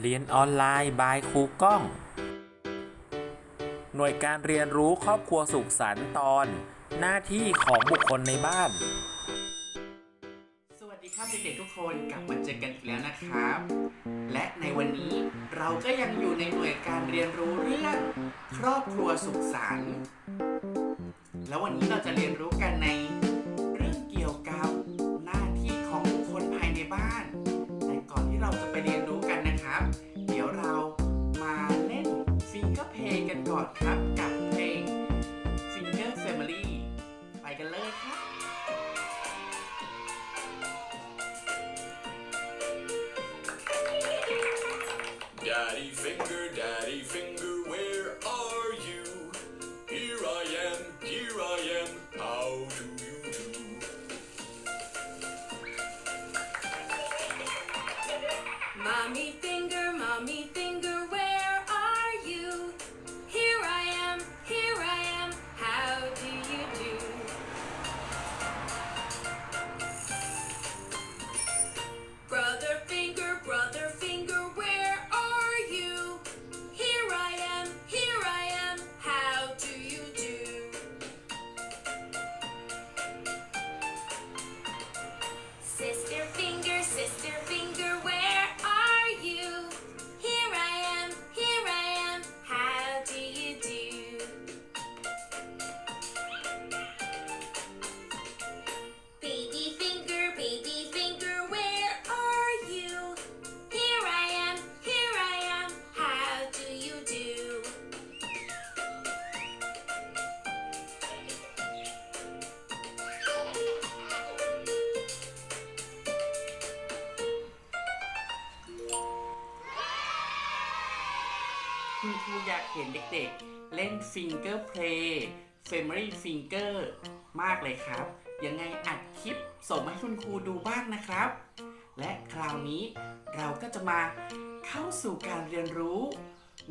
เรียนออนไลน์บายครูก้อง หน่วยการเรียนรู้ครอบครัวสุขสันต์ตอน หน้าที่ของบุคคลในบ้าน สวัสดีครับเด็กๆทุกคนกลับมาเจอกันอีกแล้วนะครับ และในวันนี้เราก็ยังอยู่ในหน่วยการเรียนรู้เรื่องครอบครัวสุขสันต์แล้ววันนี้เราจะเรียนรู้กันในเรื่องเกี่ยวกับหน้าที่ของบุคคลภายในบ้าน แต่ก่อนที่เราจะไปเรียนรู้ เดี๋ยวเรามาเล่นฟิงเกอร์เพลงกันก่อนครับ กับเพลง Finger Family ไปกันเลยครับ Daddy finger, Mommy finger, mommy finger, อยากเห็นเด็กๆ เล่น Finger Play Family Finger มากเลยครับ ยังไงอัดคลิปส่งมาให้คุณครูดูบ้างนะครับ และคราวนี้เราก็จะมาเข้าสู่การเรียนรู้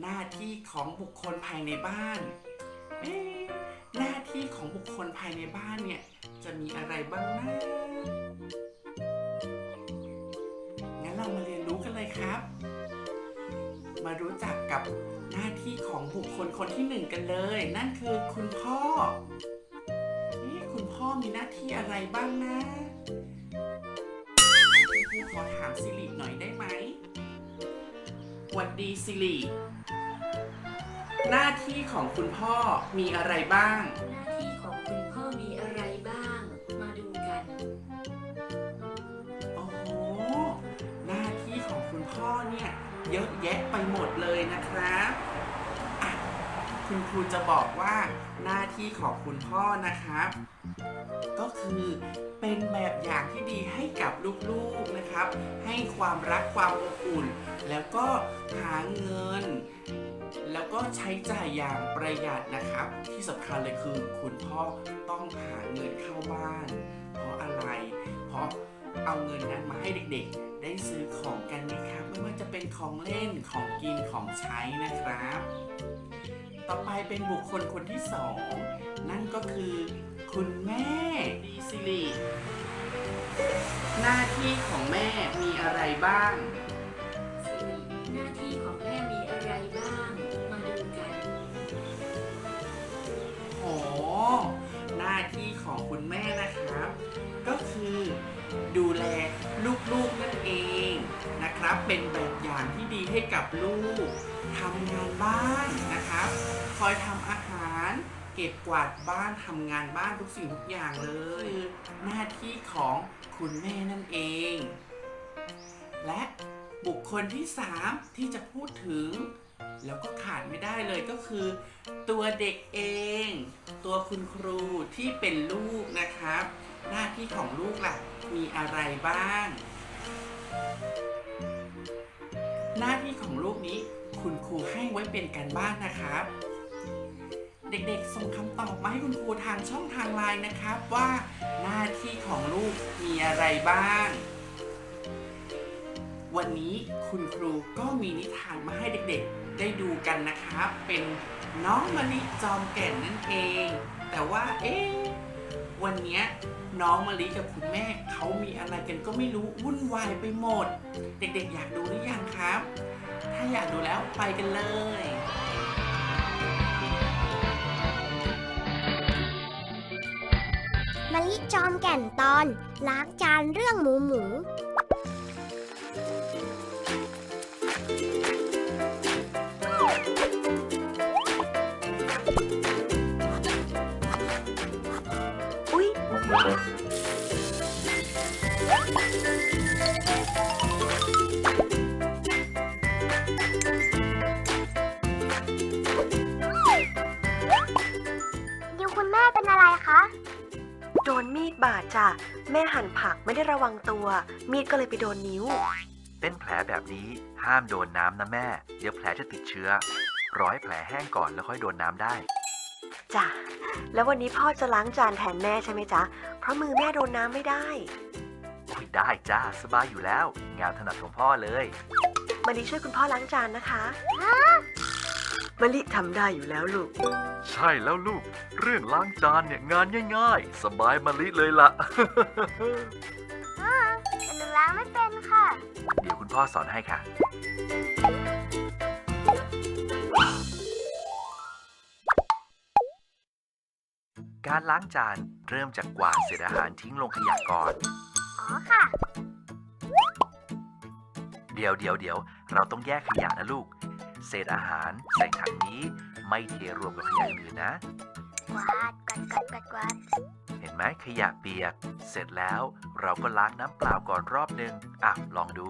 หน้าที่ของบุคคลภายในบ้านหน้าที่ของบุคคลภายในบ้านเนี่ยจะมีอะไรบ้างนะงั้นเรามาเรียนรู้กันเลยครับ มารู้จักกับหน้าที่ของบุคคลคนที่หนึ่งกันเลย นั่นคือคุณพ่อเอ๊ะคุณพ่อมีหน้าที่อะไรบ้างนะครูขอถามสิริหน่อยได้ไหมหวัดดีสิริหน้าที่ของคุณพ่อมีอะไรบ้าง หน้าที่ เยอะแยะไปหมดเลยนะครับอะคุณครูจะบอกว่าหน้าที่ของคุณพ่อนะครับ ก็คือเป็นแบบอย่างที่ดีให้กับลูกๆนะครับ ให้ความรักความอบอุ่น แล้วก็หาเงิน แล้วก็ใช้จ่ายอย่างประหยัดนะครับ ที่สำคัญเลยคือคุณพ่อต้องหาเงินเข้าบ้าน เพราะอะไร เพราะเอาเงินนั้นมาให้เด็กๆ ได้ซื้อของกันนะครับ ไม่ว่าจะเป็นของเล่นของกินของใช้นะครับ ต่อไปเป็นบุคคลคนที่สองนั่นก็คือคุณแม่ดีซิลีหน้าที่ของแม่มีอะไรบ้าง กับลูกทำงานบ้านนะครับ คอยทำอาหาร เก็บกวาดบ้านทำงานบ้านทุกสิ่งทุกอย่างเลย หน้าที่ของคุณแม่นั่นเอง และบุคคลที่ 3 ที่จะพูดถึง แล้วก็ขาดไม่ได้เลยก็คือ ตัวเด็กเอง ตัวคุณครูที่เป็นลูกนะครับ หน้าที่ของลูกล่ะมีอะไรบ้าง หน้าที่ของลูกนี้ คุณครูให้ไว้เป็นการบ้านนะครับเด็กๆ ส่งคำตอบมาให้คุณครูทางช่องทางไลน์นะครับว่าหน้าที่ของลูกมีอะไรบ้าง วันนี้คุณครูก็มีนิทานมาให้เด็กๆ ได้ดูกันนะครับ เป็นน้องมะลิจอมแก่นนั่นเอง แต่ว่าเอ๊ะ วันนี้น้องมะลิกับคุณแม่เขามีอะไรกันก็ไม่รู้วุ่นวายไปหมด เด็กๆ อยากดูหรือยังครับ ถ้าอยากดูแล้วไปกันเลยมะลิจอมแก่นตอน ล้างจานเรื่องหมูหมู ดิวคุณแม่เป็นอะไรคะ โดนมีดบาดจ้ะ แม่หั่นผักไม่ได้ระวังตัว มีดก็เลยไปโดนนิ้ว เป็นแผลแบบนี้ห้ามโดนน้ำนะแม่ เดี๋ยวแผลจะติดเชื้อ ร้อยแผลแห้งก่อนแล้วค่อยโดนน้ำได้ จ้ะ แล้ววันนี้พ่อจะล้างจานแทนแม่ใช่ไหมจ๊ะ เพราะมือแม่โดนน้ำไม่ได้โอ้ยได้จ้าสบายอยู่แล้ว งานถนัดของพ่อเลยมะลิช่วยคุณพ่อล้างจานนะคะมะลิทำได้อยู่แล้วลูก ใช่แล้วลูก เรื่องล้างจานเนี่ยงานง่าย ๆ สบายมะลิเลยละ แต่หนูล้างไม่เป็นค่ะ เดี๋ยวคุณพ่อสอนให้ค่ะ การล้างจานเริ่มจากกวาดเศษอาหารทิ้งลงขยะก่อน อ๋อค่ะ เดี๋ยวเดี๋ยวเดี๋ยวเราต้องแยกขยะนะลูก เศษอาหารใส่ถังนี้ไม่เทรวมกับขยะอื่นนะ กวาดกวาดกวาดกวาดกวาดเห็นไหมขยะเปียก เสร็จแล้วเราก็ล้างน้ำเปล่าก่อนรอบหนึ่งอะลองดู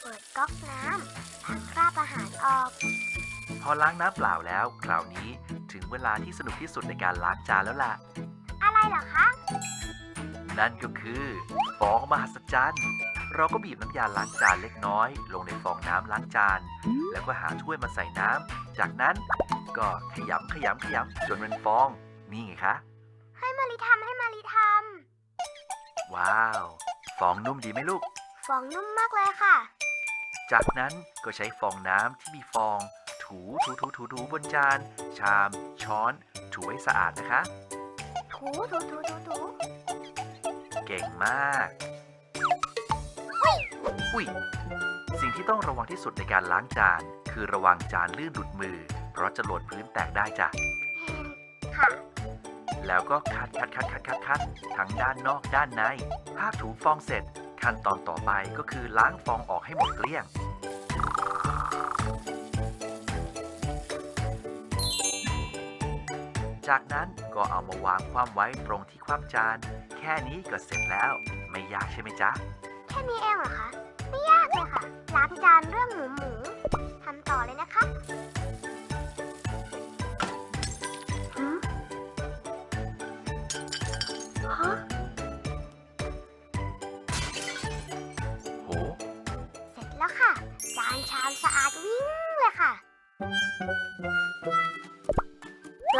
เปิดก๊อกน้ำล้างคราบอาหารออก พอล้างน้ำเปล่าแล้ว คราวนี้ ถึงเวลาที่สนุกที่สุดในการล้างจานแล้วล่ะ อะไรเหรอคะ นั่นก็คือฟองมหัศจรรย์ เราก็บีบน้ำยาล้างจานเล็กน้อย ลงในฟองน้ำล้างจาน แล้วก็หาถ้วยมาใส่น้ำ จากนั้นก็ขยำขยำขยำจนเป็นฟอง นี่ไงคะ ให้มาริทำให้มาริทว้าว ฟองนุ่มดีไหมลูกำฟองนุ่มมากเลยค่ะ จากนั้นก็ใช้ฟองน้ำที่มีฟอง ถูถูถูถูถูบนจาน ชาม ช้อน ถูให้สะอาดนะคะ ถูถูถูถูถูเก่งมาก อุ้ย สิ่งที่ต้องระวังที่สุดในการล้างจาน คือระวังจานลื่นหลุดมือ เพราะจะหล่นพื้นแตกได้จ้ะ ค่ะ แล้วก็คัดคัดคัดคัดคัดคัดทั้งด้านนอกด้านในหากถูฟองเสร็จ ขั้นตอนต่อไปก็คือล้างฟองออกให้หมดเกลี้ยง จากนั้นก็เอามาวางคว่ำไว้ตรงที่คว่ำจาน แค่นี้ก็เสร็จแล้ว ไม่ยากใช่ไหมจ๊ะ แค่นี้เองเหรอคะ ไม่ยากเลยค่ะ ล้างจานเรื่องหมูหมู ทำต่อเลยนะคะ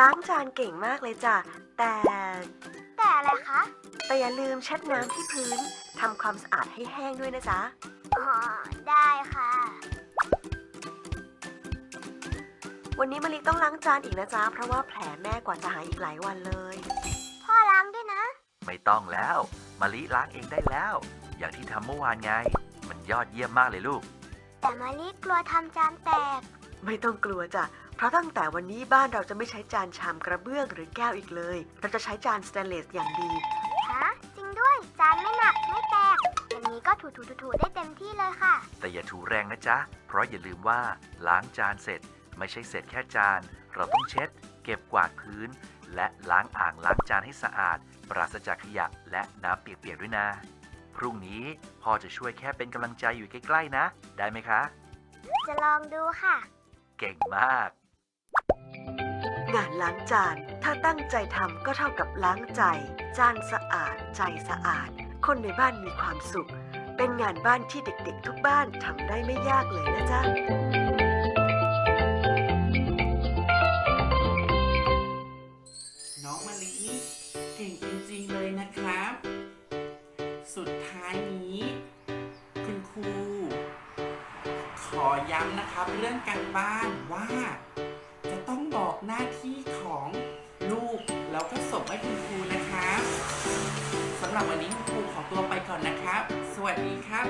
ล้างจานเก่งมากเลยจ้ะ แต่ แต่อะไรคะ แต่อย่าลืมเช็ดน้ำที่พื้นทำความสะอาดให้แห้งด้วยนะจ๊ะ อ๋อ ได้ค่ะ วันนี้มะลิต้องล้างจานอีกนะจ๊ะ เพราะว่าแผลแม่กว่าจะหายอีกหลายวันเลย พ่อล้างด้วยนะ ไม่ต้องแล้วมะลิล้างเองได้แล้ว อย่างที่ทำเมื่อวานไง มันยอดเยี่ยมมากเลยลูก แต่มารีกลัวทำจานแตก ไม่ต้องกลัวจ้ะ เพราะตั้งแต่วันนี้บ้านเราจะไม่ใช้จานชามกระเบื้องหรือแก้วอีกเลย เราจะใช้จานสแตนเลสอย่างดี ฮะ จริงด้วย จานไม่หนักไม่แตกอย่างนี้ก็ถูๆๆๆได้เต็มที่เลยค่ะ แต่อย่าถูแรงนะจ๊ะ เพราะอย่าลืมว่าล้างจานเสร็จ ไม่ใช่เสร็จแค่จาน เราต้องเช็ด เก็บกวาดพื้น และล้างอ่างล้างจานให้สะอาด ปราศจากขยะและน้ำเปียกๆด้วยนะ พรุ่งนี้พ่อจะช่วยแค่เป็นกำลังใจอยู่ใกล้ๆนะ ได้ไหมคะ จะลองดูค่ะ เก่งมาก งานล้างจาน ถ้าตั้งใจทำก็เท่ากับล้างใจ จานสะอาด ใจสะอาด คนในบ้านมีความสุข เป็นงานบ้านที่เด็กๆ ทุกบ้านทำได้ไม่ยากเลยนะจ๊ะ อย้ำนะครับเรื่องการบ้านว่า จะต้องบอกหน้าที่ของลูกแล้วก็ส่งให้คุณครูนะครับสำหรับวันนี้คุณครูขอตัวไปก่อนนะครับ สวัสดีครับ